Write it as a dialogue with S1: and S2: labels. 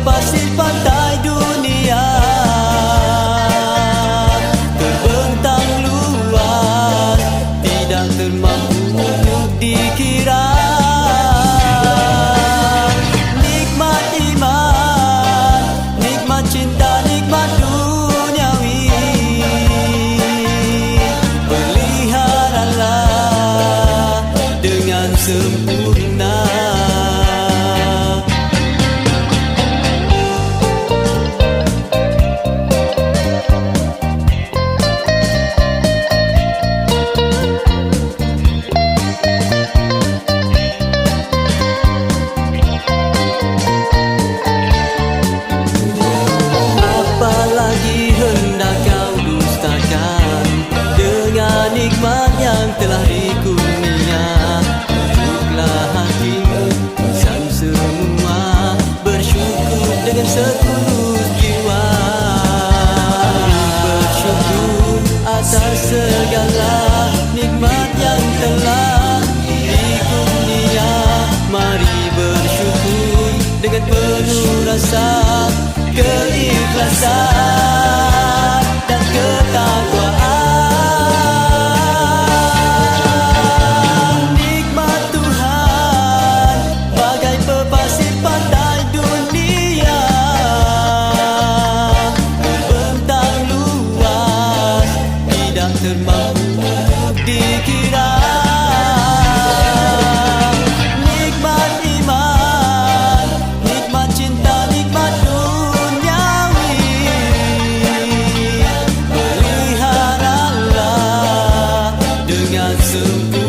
S1: pasir pantai dunia. Terbentang luas Tidak termampu untuk dikira. Nikmat iman Nikmat cinta, nikmat dunia. cante la rico. sırmam dikira nikmat iman nikmat cinta nikmat duniawi peliharalah dengan sempurna